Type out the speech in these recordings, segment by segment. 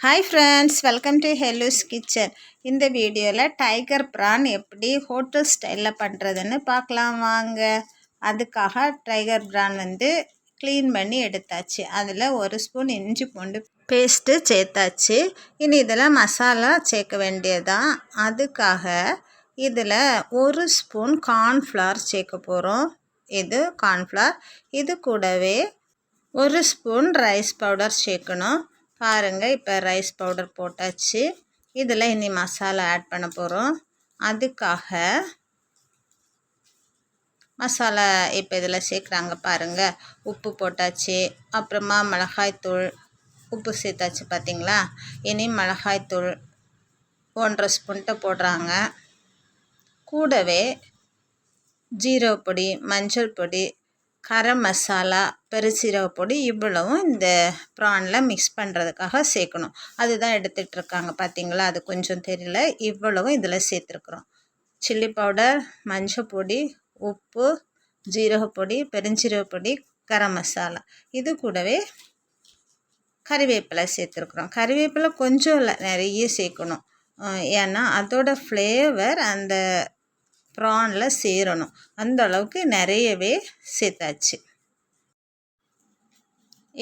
Hi friends welcome to Helu's kitchen இந்த வீடியோவில் tiger PRAN எப்படி ஹோட்டல் ஸ்டைலில் பண்ணுறதுன்னு பார்க்கலாம் வாங்க. அதுக்காக டைகர் ப்ரான் வந்து க்ளீன் பண்ணி எடுத்தாச்சு. அதில் ஒரு ஸ்பூன் இஞ்சி பூண்டு பேஸ்ட்டு சேர்த்தாச்சு. இனி இதில் மசாலா சேர்க்க வேண்டியதான் அதுக்காக இதில் ஒரு ஸ்பூன் கார்ன்ஃப்ளவர் சேர்க்க போகிறோம் இது கார்ன்ஃப்ளவர் இது கூடவே ஒரு ஸ்பூன் ரைஸ் பவுடர் சேர்க்கணும். பாருங்கள் இப்போ ரைஸ் பவுடர் போட்டாச்சு. இதில் இனி மசாலா ஆட் பண்ண போகிறோம் அதுக்காக மசாலா இப்போ இதில் சேர்க்குறாங்க பாருங்கள் உப்பு போட்டாச்சு. அப்புறமா மிளகாய்த்தூள் உப்பு சேர்த்தாச்சு பார்த்தீங்களா இனி மிளகாய்த்தூள் ஒன்றரை ஸ்பூன்ட்ட போடுறாங்க. கூடவே ஜீரோ பொடி மஞ்சள் பொடி கரம் மசாலா பெருசீரக பொடி இவ்வளவும் இந்த ப்ரானில் மிக்ஸ் பண்ணுறதுக்காக சேர்க்கணும். அதுதான் எடுத்துகிட்ருக்காங்க பார்த்தீங்களா அது கொஞ்சம் தெரியல. இவ்வளவும் இதில் சேர்த்துருக்குறோம். சில்லி பவுடர் மஞ்சள் பொடி உப்பு ஜீரகப்பொடி பெருஞ்சீரகப்பொடி கரம் மசாலா. இது கூடவே கறிவேப்பிலை சேர்த்துருக்குறோம். கறிவேப்பிலை கொஞ்சம் இல்லை நிறைய சேர்க்கணும். ஏன்னா அதோடய ஃப்ளேவர் அந்த ப்ரானில் சேரணும். அந்த அளவுக்கு நிறையவே சேர்த்தாச்சு.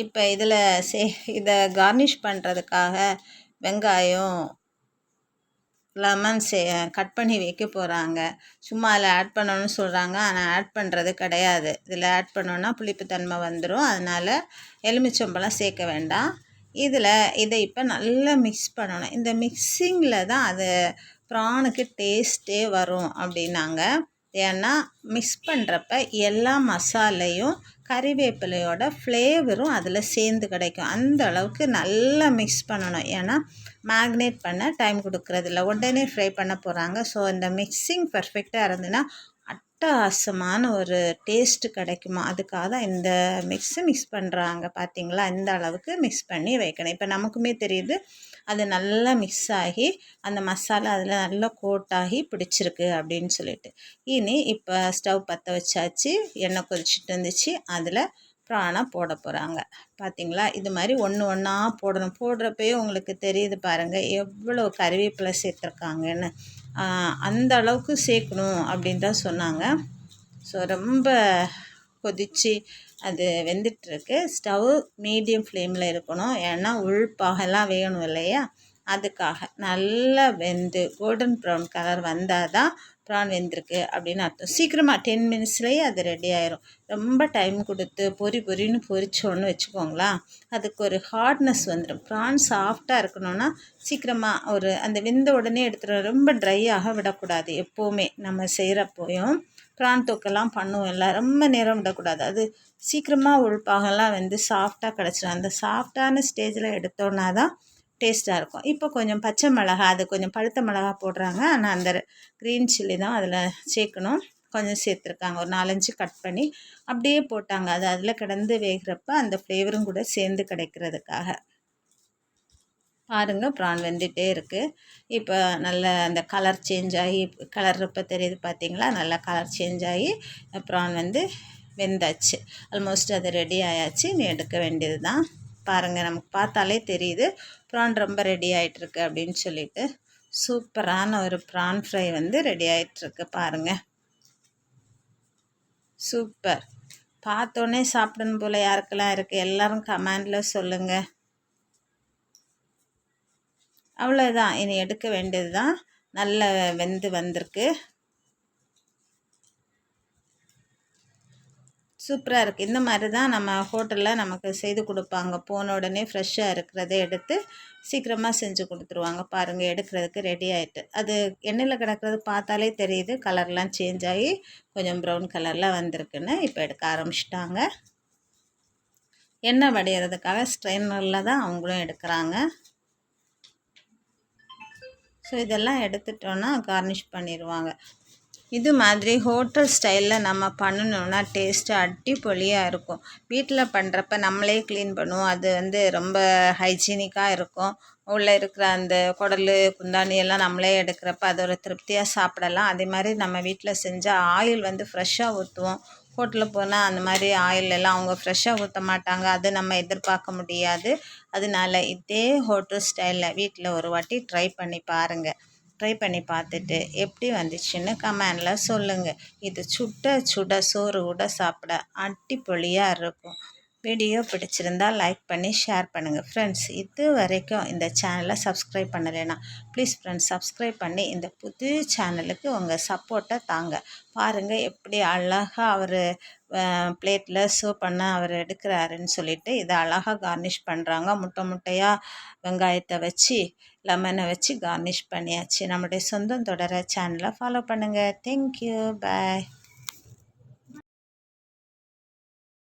இப்போ இதில் சே இதை கார்னிஷ் பண்ணுறதுக்காக வெங்காயம் லெமன் சே கட் பண்ணி வைக்க போகிறாங்க சும்மா அதில் ஆட் பண்ணணும்னு சொல்கிறாங்க ஆனால் ஆட் பண்ணுறது கிடையாது. இதில் ஆட் பண்ணோன்னா புளிப்புத்தன்மை வந்துடும் அதனால் எலுமிச்சம்பழம் சேர்க்க வேண்டாம். இதில் இதை இப்போ நல்லா மிக்ஸ் பண்ணணும். இந்த மிக்ஸிங்கில் தான் அது ப்ரானுக்கு டேஸ்ட்டே வரும் அப்படின்னாங்க. ஏன்னா மிக்ஸ் பண்ணுறப்ப எல்லா மசாலையும் கறிவேப்பிலையோட ஃப்ளேவரும் அதில் சேர்ந்து கிடைக்கும். அந்த அளவுக்கு நல்லா மிக்ஸ் பண்ணணும். ஏன்னா மேக்னேட் பண்ண டைம் கொடுக்குறதில்ல உடனே ஃப்ரை பண்ண போகிறாங்க ஸோ இந்த மிக்சிங் பர்ஃபெக்டாக இருந்ததுன்னா அட்டகாசமான ஒரு டேஸ்ட்டு கிடைக்குமா? அதுக்காக தான் இந்த மிக்ஸு மிக்ஸ் பண்ணுறாங்க பார்த்தீங்களா இந்த அளவுக்கு மிக்ஸ் பண்ணி வைக்கணும். இப்போ நமக்குமே தெரியுது அது நல்லா மிக்ஸ் ஆகி அந்த மசாலா அதில் நல்லா கோட்டாகி பிடிச்சிருக்கு அப்படின்னு சொல்லிட்டு. இனி இப்போ ஸ்டவ் பற்ற வச்சாச்சு எண்ணெய் கொதிச்சுட்டு இருந்துச்சு. அதில் ப்ரானை போட போகிறாங்க பார்த்தீங்களா இது மாதிரி ஒன்று ஒன்றா போடணும். போடுறப்பயே உங்களுக்கு தெரியுது பாருங்கள் எவ்வளோ கருவேப்பிலை சேர்த்துருக்காங்கன்னு. அந்த அளவுக்கு சேர்க்கணும் அப்படின்னு தான் சொன்னாங்க. ஸோ ரொம்ப கொதித்து அது வெந்துட்டுருக்கு. ஸ்டவ் மீடியம் ஃப்ளேமில் இருக்கணும். ஏன்னா உள்பாகெல்லாம் வேணும் இல்லையா? அதுக்காக நல்லா வெந்து கோல்டன் ப்ரௌன் கலர் வந்தால் தான் ப்ரான் வெந்திருக்கு அப்படின்னு அர்த்தம். சீக்கிரமாக டென் மினிட்ஸ்லேயே அது ரெடி ஆயிரும். ரொம்ப டைம் கொடுத்து பொறி பொறின்னு பொறிச்சோன்னு வச்சுக்கோங்களேன். அதுக்கு ஒரு ஹார்ட்னஸ் வந்துடும் ப்ரான் சாஃப்டாக இருக்கணும்னா சீக்கிரமாக ஒரு அந்த வெந்த உடனே எடுத்துகிட்டு ரொம்ப ட்ரை ஆக விடக்கூடாது. எப்போவுமே நம்ம செய்கிறப்போயும் ப்ரான் தொக்கெல்லாம் பண்ணுவோம் எல்லாம் ரொம்ப நேரம் விடக்கூடாது. அது சீக்கிரமாக உழுப்பாகலாம் வந்து சாஃப்டாக கிடச்சிடும் அந்த சாஃப்டான ஸ்டேஜில் எடுத்தோன்னா தான் டேஸ்ட்டாக இருக்கும். இப்போ கொஞ்சம் பச்சை மிளகா அது கொஞ்சம் பழுத்த மிளகா போடுறாங்க. ஆனால் அந்த க்ரீன் சில்லி தான் அதில் சேர்க்கணும். கொஞ்சம் சேர்த்துருக்காங்க. ஒரு நாலஞ்சு கட் பண்ணி அப்படியே போட்டாங்க. அது அதில் கிடந்து வேகிறப்ப அந்த ஃப்ளேவரும் கூட சேர்ந்து கிடைக்கிறதுக்காக. பாருங்கள் ப்ரான் வெந்துகிட்டே இருக்குது இப்போ நல்ல அந்த கலர் சேஞ்ச் ஆகி கலர் இப்போ தெரியுது பார்த்தீங்களா? நல்லா கலர் சேஞ்ச் ஆகி ப்ரான் வந்து வெந்தாச்சு. ஆல்மோஸ்ட் அது ரெடி ஆயாச்சு. நீ எடுக்க வேண்டியது தான் பாருங்கள் நமக்கு பார்த்தாலே தெரியுது. ப்ரான் ரொம்ப ரெடி ஆகிட்டுருக்கு அப்படின்னு சொல்லிட்டு. சூப்பரான ஒரு ப்ரான் ஃப்ரை வந்து ரெடி ஆகிட்டுருக்கு பாருங்கள் சூப்பர். பார்த்தோன்னே சாப்பிடணும் போல் யாருக்கெல்லாம் இருக்குது எல்லோரும் கமெண்டில் சொல்லுங்கள் அவ்வளோதான் இனி எடுக்க வேண்டியது தான் நல்ல வெந்து வந்திருக்கு. சூப்பராக இருக்குது இந்த மாதிரி தான் நம்ம ஹோட்டலில் நமக்கு செய்து கொடுப்பாங்க. போன உடனே ஃப்ரெஷ்ஷாக இருக்கிறத எடுத்து சீக்கிரமாக செஞ்சு கொடுத்துருவாங்க. பாருங்கள் எடுக்கிறதுக்கு ரெடி ஆகிட்டு அது எண்ணெயில் கிடக்கிறது பார்த்தாலே தெரியுது. கலர்லாம் சேஞ்ச் ஆகி கொஞ்சம் ப்ரௌன் கலரில் வந்திருக்குன்னு இப்போ எடுக்க ஆரம்பிச்சிட்டாங்க. எண்ணெய் வடையிறதுக்காக ஸ்ட்ரெயினரில் தான் அவங்களும் எடுக்கிறாங்க. ஸோ இதெல்லாம் எடுத்துட்டோன்னா கார்னிஷ் பண்ணிடுவாங்க. இது மாதிரி ஹோட்டல் ஸ்டைலில் நம்ம பண்ணணுன்னா டேஸ்ட்டு அடிப்பொலியாக இருக்கும். வீட்டில் பண்ணுறப்ப நம்மளே க்ளீன் பண்ணுவோம். அது வந்து ரொம்ப ஹைஜீனிக்காக இருக்கும். உள்ளே இருக்கிற அந்த குடல் குந்தாணி எல்லாம் நம்மளே எடுக்கிறப்ப அது ஒரு திருப்தியாக சாப்பிடலாம். அதே மாதிரி நம்ம வீட்டில் செஞ்சால் ஆயில் வந்து ஃப்ரெஷ்ஷாக ஊற்றுவோம் ஹோட்டலில் போனால் அந்த மாதிரி ஆயில் எல்லாம் அவங்க ஃப்ரெஷ்ஷாக ஊற்ற மாட்டாங்க. அது நம்ம எதிர்பார்க்க முடியாது. அதனால இதே ஹோட்டல் ஸ்டைலில் வீட்டில் ஒரு வாட்டி ட்ரை பண்ணி பாருங்கள் ட்ரை பண்ணி பார்த்துட்டு எப்படி வந்துச்சுன்னு கமெண்டில் சொல்லுங்கள் இது சுட்ட சுட சோறு கூட சாப்பிட அடிப்பொலியாக இருக்கும். வீடியோ பிடிச்சிருந்தா லைக் பண்ணி ஷேர் பண்ணுங்கள் ஃப்ரெண்ட்ஸ் இது வரைக்கும் இந்த சேனலை சப்ஸ்கிரைப் பண்ணலைன்னா ப்ளீஸ் ஃப்ரெண்ட்ஸ் சப்ஸ்கிரைப் பண்ணி இந்த புது சேனலுக்கு உங்கள் சப்போர்ட்டை தாங்க. பாருங்கள் எப்படி அழகாக அவர் பிளேட்டில் சர்வ் பண்ண அவர் எடுக்கிறாருன்னு சொல்லிட்டு இதை அழகாக கார்னிஷ் பண்ணுறாங்க முட்டை முட்டையாக வெங்காயத்தை வச்சு லெமனை வச்சு கார்னிஷ் பண்ணியாச்சு. நம்முடைய சொந்தம் தொடர சேனலை ஃபாலோ பண்ணுங்கள் தேங்க்யூ பாய்